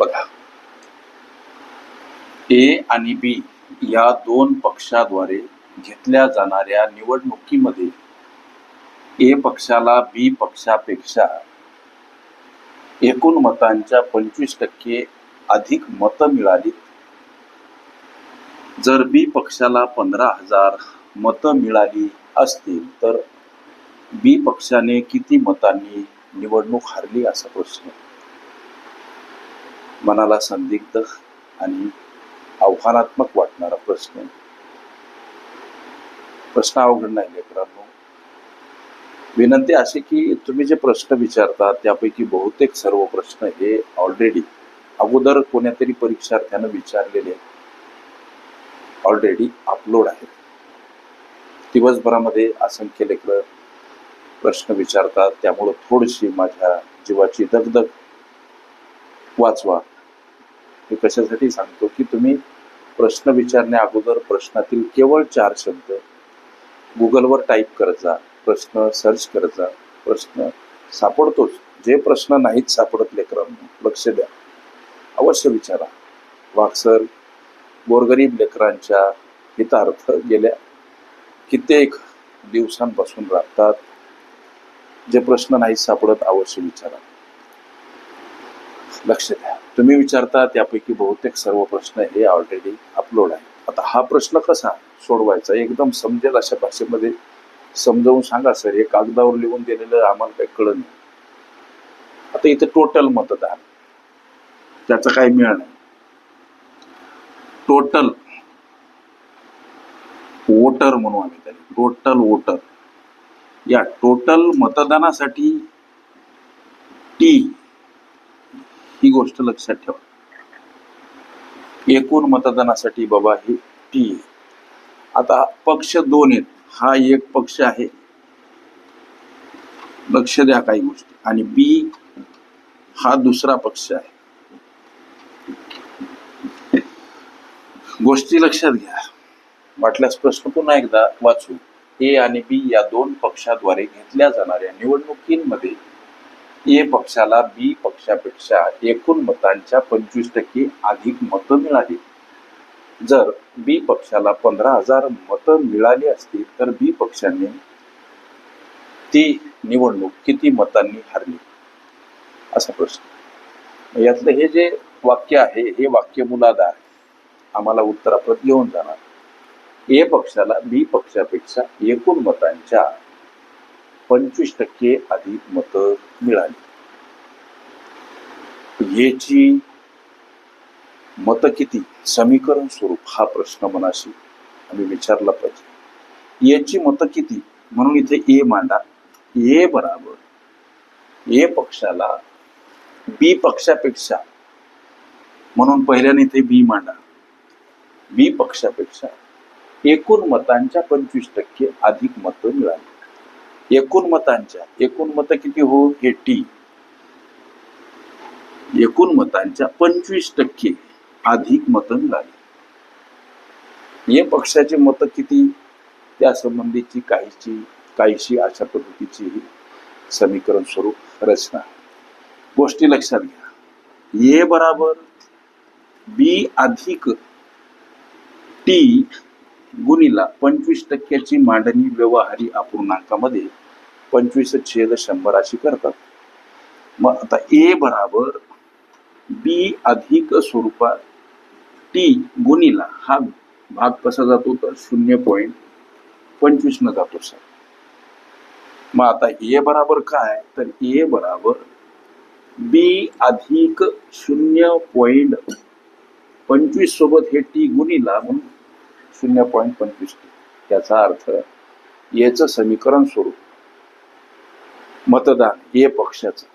बघा. ए आणि बी या दोन पक्षाद्वारे घेतल्या जाणाऱ्या निवडणुकीमध्ये ए पक्षाला बी पक्षापेक्षा एकूण मतांच्या पंचवीस टक्के अधिक मतं मिळाली जर बी पक्षाला पंधरा हजार मतं मिळाली असतील तर बी पक्षाने किती मतांनी निवडणूक हरली असा प्रश्न. मनाला संदिग्ध आणि आव्हानात्मक वाटणारा प्रश्न प्रश्न अवघड नाही लेकरांनो विनंती अशी की तुम्ही जे प्रश्न विचारता त्यापैकी बहुतेक सर्व प्रश्न हे ऑलरेडी अगोदर कोण्यातरी परीक्षार्थ्यानं विचारलेले ऑलरेडी अपलोड आहेत. दिवसभरामध्ये असंख्य लेकर प्रश्न विचारतात त्यामुळं थोडीशी माझ्या जीवाची दगदग वाचवा. मी कशासाठी सांगतो की तुम्ही प्रश्न विचारण्या अगोदर प्रश्नातील केवळ चार शब्द गुगलवर टाईप करत जा प्रश्न सर्च करत जा प्रश्न सापडतोच. जे प्रश्न नाहीत सापडत लेकरांना लक्ष द्या. अवश्य विचारा. वाक्सर गोरगरीब लेकरांच्या हितार्थ गेल्या. कित्येक दिवसांपासून राबतात. जे प्रश्न नाही सापडत अवश्य विचारा. लक्ष द्या. तुम्ही विचारता त्यापैकी बहुतेक सर्व प्रश्न हे ऑलरेडी अपलोड आहे आता हा प्रश्न कसा सोडवायचा? एकदम समजेल अशा भाषेमध्ये. समजावून सांगा सर. हे कागदावर लिहून दिलेलं आम्हाला काही कळत नाही. आता इथे टोटल मतदान. त्याचं काही मिळ नाही. टोटल वोटर म्हणू आम्ही त्याला. टोटल वोटर या टोटल मतदानासाठी टी ही गोष्ट लक्षात ठेवा. एकूण मतदानासाठी बाबा हे टी आता पक्ष दोन आहेत. हा एक पक्ष आहे. लक्ष द्या काही गोष्टी. आणि बी हा दुसरा पक्ष आहे. गोष्टी लक्षात घ्या. वाटल्यास प्रश्न पुन्हा एकदा वाचू. ए आणि बी या दोन पक्षाद्वारे घेतल्या जाणाऱ्या निवडणुकींमध्ये ए पक्षाला बी पक्षापेक्षा एकूण मतांच्या पंचवीस टक्के अधिक मतं मिळाली. जर बी पक्षाला पंधरा हजार मतं मिळाली असतील तर बी पक्षाने ती निवडणूक किती मतांनी हरली? असा प्रश्न. यातलं हे जे वाक्य आहे हे वाक्य मुलादा आहे आम्हाला उत्तराप्रत घेऊन जाणार. ए पक्षाला बी पक्षापेक्षा एकूण मतांच्या पंचवीस टक्के अधिक मतं मिळाली. याची मतं किती? समीकरण स्वरूप हा प्रश्न मनाशी आम्ही विचारला पाहिजे. याची मतं किती? म्हणून इथे ए मांडा. ए बराबर ए पक्षाला बी पक्षापेक्षा म्हणून पहिल्याने इथे बी मांडा. बी पक्षापेक्षा एकूण मतांच्या पंचवीस टक्के अधिक मतं मिळाली. एकूण मतांच्या एकूण मतं किती हो हे टी. एकूण मतांच्या पंचवीस टक्के अधिक मतं मिळाली या पक्षाचे मतं किती? त्या संबंधीची काहीची काहीशी अशा पद्धतीची समीकरण स्वरूप रचना गोष्टी लक्षात घ्या. ए बराबर बी अधिक टी गुणीला पंचवीस टक्क्याची मांडणी व्यवहारी अपूर्णांकामध्ये पंचवीस छेद शंभर अशी करतात. मग आता ए बराबर बी अधिक स्वरूपात टी गुणीला हा भाग कसा जातो तर शून्य पॉईंट पंचवीस न जातो सर. मग आता ए बराबर काय? तर ए बराबर बी अधिक शून्य पॉईंट पंचवीस सोबत हे टी गुणीला म्हणून शून्य पॉईंट पंचवीस टी याचा अर्थ याचं समीकरण स्वरूप. मतदान ए पक्षाचं.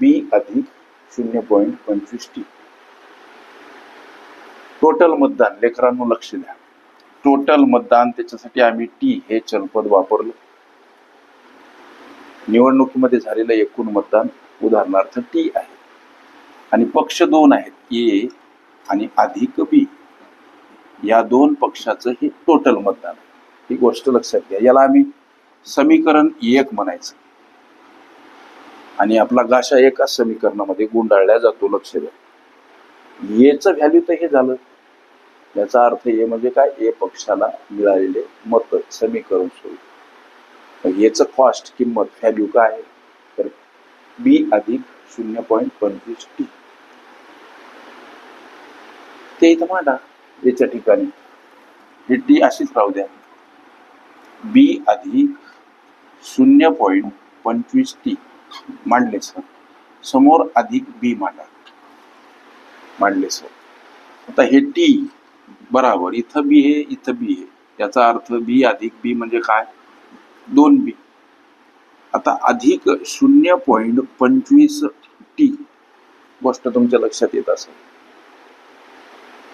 बी अधिक शून्य पॉईंट पंचवीस टी टोटल मतदान लेकरांनो लक्ष द्या. टोटल मतदान त्याच्यासाठी आम्ही टी हे चलपद वापरलं. निवडणुकीमध्ये झालेलं एकूण मतदान उदाहरणार्थ टी आहे. आणि पक्ष दोन आहेत ए आणि अधिक बी या दोन पक्षाचं हे टोटल मतदान. ही गोष्ट लक्षात घ्या. याला आम्ही समीकरण एक म्हणायचं. आणि आपला गाशा एकाच समीकरणामध्ये गुंडाळल्या जातो लक्ष द्या. येचं व्हॅल्यू तर हे झालं. याचा अर्थ ए म्हणजे काय? ए पक्षाला मिळालेले मत समीकरण स्वरूप. याचं कॉस्ट किंमत व्हॅल्यू काय आहे? तर बी अधिक शून्य पॉईंट पंचवीस टी ते इथं मांडा याच्या ठिकाणी. हे टी अशीच राहू द्या. बी अधिक शून्य पॉईंट पंचवीस टी मांडले सर. समोर अधिक बी मांडा. मांडले सर. आता हे टी बराबर इथं बी हे इथं बी हे. याचा अर्थ बी अधिक बी म्हणजे काय? दोन बी. आता अधिक शून्य पॉईंट पंचवीस टी. गोष्ट तुमच्या लक्षात येत असेल.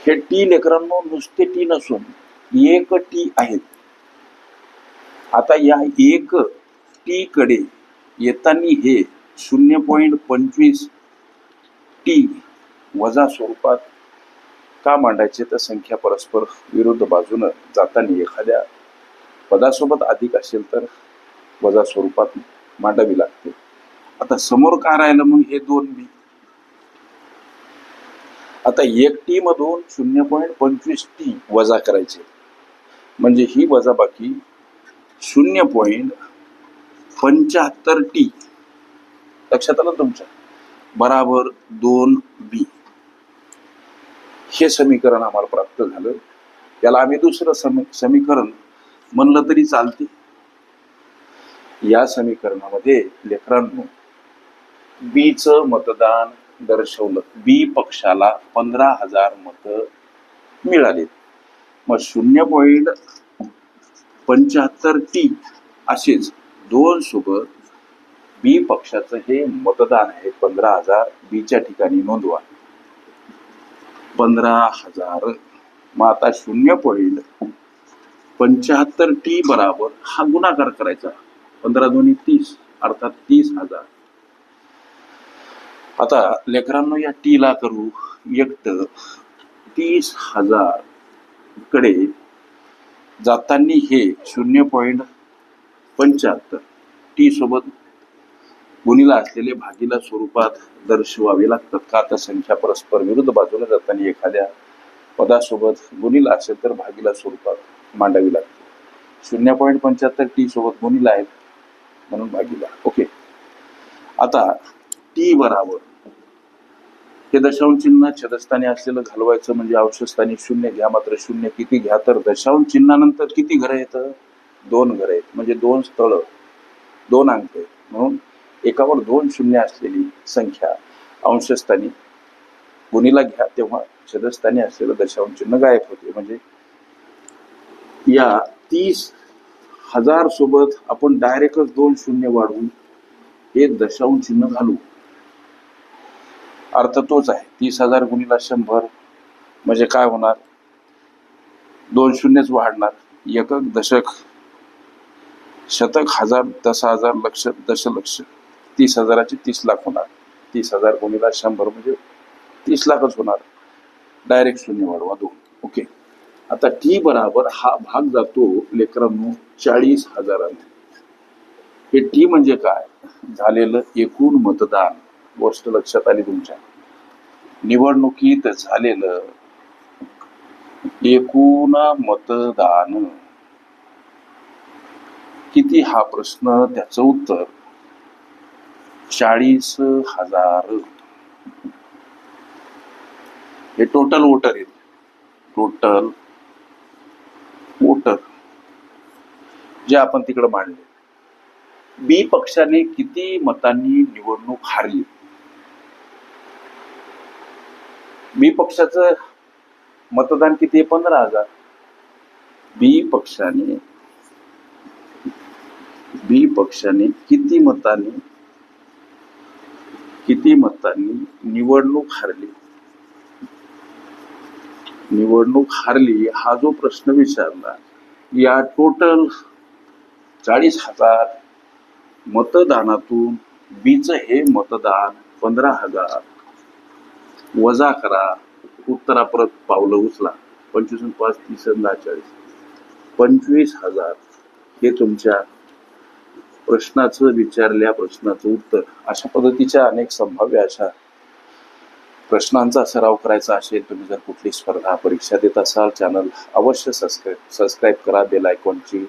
हे टी लेकरांनो नुसते टी नसून एक टी आहेत. आता या एक टी कडे येताना हे शून्य पॉईंट पंचवीस टी वजा स्वरूपात का मांडायचे? तर संख्या परस्पर विरुद्ध बाजूनं जाताना एखाद्या पदासोबत अधिक असेल तर वजा स्वरूपात मांडावी लागते. आता समोर का राहिलं मग हे दोन बी? आता एक टी मधून शून्य पॉईंट पंचवीस टी वजा करायचे. म्हणजे ही वजाबाकी शून्य पॉईंट पंच्याहत्तर टी. लक्षात आलं तुमच्या बराबर दोन बी. हे समीकरण आम्हाला प्राप्त झालं. याला आम्ही दुसरं समी समीकरण म्हणलं तरी चालते. या समीकरणामध्ये लेकरांनो बीच मतदान दर्शवलं. बी पक्षाला पंधरा हजार मत मिळाले. मग शून्य पॉईंट पंच्याहत्तर टी असेच दोन सोबत बी पक्षाचं हे मतदान आहे पंधरा हजार बीच्या ठिकाणी नोंदवा. पंधरा हजार. मग आता शून्य पॉईंट पंच्याहत्तर टी बराबर हा गुणाकार करायचा. पंधरा दोन्ही तीस अर्थात तीस हजार. आता लेकरांनो या टी ला करू एकट. तीस हजारकडे जातानी हे शून्य पॉईंट पंच्याहत्तर टी सोबत गुणीला असलेले भागीला स्वरूपात दर्शवावे लागतात. का? तर संख्या परस्पर विरुद्ध बाजूला जाताना एखाद्या पदासोबत गुणीला असेल तर भागीला स्वरूपात मांडावी लागते. शून्य पॉईंट पंच्याहत्तर टी सोबत गुणीला आहेत म्हणून भागीला. ओके. आता टी बराबर. हे दशांश चिन्ह छदस्थानी असलेलं घालवायचं म्हणजे अवशस्थानी शून्य घ्या मात्र शून्य किती घ्या तर दशांश चिन्हानंतर किती घरं येतं? दोन घर आहेत. म्हणजे दोन स्थळ दोन अंक आहेत म्हणून एकावर दोन शून्य असलेली संख्या अंशस्थानी गुणीला घ्या तेव्हा छदस्थानी असलेलं दशांश चिन्ह गायब होते. म्हणजे या तीस हजार सोबत आपण डायरेक्टच दोन शून्य वाढवून हे दशांश चिन्ह घालू. अर्थ तोच आहे. तीस हजार गुणीला शंभर म्हणजे काय होणार? दोन शून्यच वाढणार. एकक दशक शतक हजार दस हजार लक्ष दशलक्ष. तीस हजाराचे तीस लाख होणार. तीस हजार गुणीला शंभर म्हणजे तीस लाखच होणार. डायरेक्ट शून्य वाढवा दोन. ओके आता टी बराबर हा भाग जातो लेकरांनो चाळीस हजारांनी हे टी म्हणजे काय? झालेलं एकूण मतदान. गोष्ट लक्षात आली तुमच्या. निवडणुकीत झालेलं एकूण मतदान. किती हा प्रश्न त्याचं उत्तर चाळीस हजार. हे टोटल वोटर आहेत. टोटल वोटर जे आपण तिकडे मांडले. बी पक्षाने किती मतांनी निवडणूक हारली? बी पक्षाचं मतदान किती आहे? पंधरा हजार. बी पक्षाने बी पक्षाने किती मतांनी किती मतांनी निवडणूक हारली? निवडणूक हारली हा जो प्रश्न विचारला या टोटल चाळीस हजार मतदानातून बीच हे मतदान पंधरा हजार वजा करा उत्तरा परत पावलं उचला. पंचवीस पाच तीस दहा चाळीस. पंचवीस हजार हे तुमच्या प्रश्नाचं विचारल्या प्रश्नाचं उत्तर. अशा पद्धतीच्या अनेक संभाव्य अशा प्रश्नांचा सराव करायचा असेल तुम्ही जर कुठली स्पर्धा परीक्षा देत असाल चॅनल अवश्य सबस्क्राईब सबस्क्राईब करा बेल आयकॉनची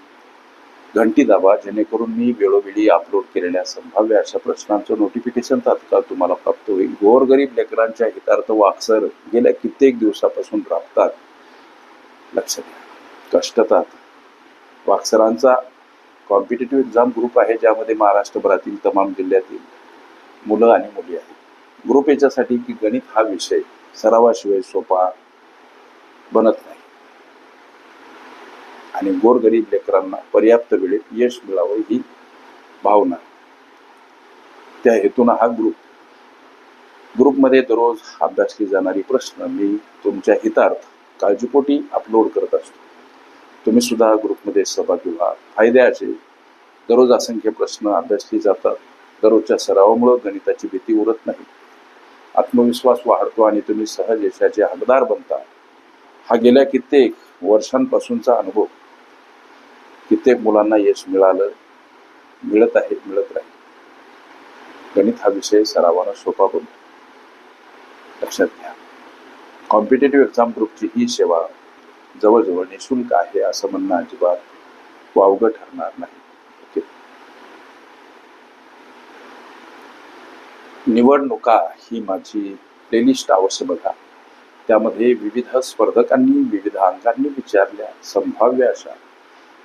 घंटी दाबा जेणेकरून मी वेळोवेळी अपलोड केलेल्या संभाव्य अशा प्रश्नांचं नोटिफिकेशन तात्काळ तुम्हाला प्राप्त होईल. गोरगरीब लेकरांच्या हितार्थ वाक्सर गेल्या कित्येक दिवसापासून राबतात. लक्ष द्या. कष्टतात वाक्सरांचा कॉम्पिटेटिव्ह एक्झाम ग्रुप आहे ज्यामध्ये महाराष्ट्रभरातील तमाम जिल्ह्यातील मुलं आणि मुली आहेत. ग्रुप याच्यासाठी की गणित हा विषय सरावाशिवाय सोपा बनत नाही. आणि गोरगरीब लेकरांना पर्याप्त वेळेत यश मिळावं ही भावना. त्या हेतून हा ग्रुप ग्रुपमध्ये दररोज अभ्यासली जाणारी प्रश्न मी तुमच्या हितार्थ काळजीपोटी अपलोड करत असतो. तुम्ही सुद्धा ग्रुपमध्ये सहभागी व्हा. फायद्याचे दररोज असंख्य प्रश्न अभ्यासली जातात. दररोजच्या सरावामुळे गणिताची भीती उरत नाही. आत्मविश्वास वाढतो आणि तुम्ही सहज यशाचे हकदार बनता. हा गेल्या कित्येक वर्षांपासूनचा अनुभव. कित्येक मुलांना यश मिळालं मिळत आहे मिळत राहील गणित हा विषय सरावानं सोपा बनतो. लक्षात घ्या. कॉम्पिटेटिव्ह एक्झाम ग्रुपची ही सेवा जवळजवळ निशुल्क आहे असं म्हणणं अजिबात वावगं ठरणार नाही. ओके? निवडणुका ही माझी प्लेलिस्ट अवश्य बघा. त्यामध्ये विविध स्पर्धकांनी विविध अंगांनी विचारल्या संभाव्य अशा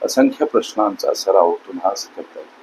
असंख्य प्रश्नांचा सराव तुम्हाला करता. येईल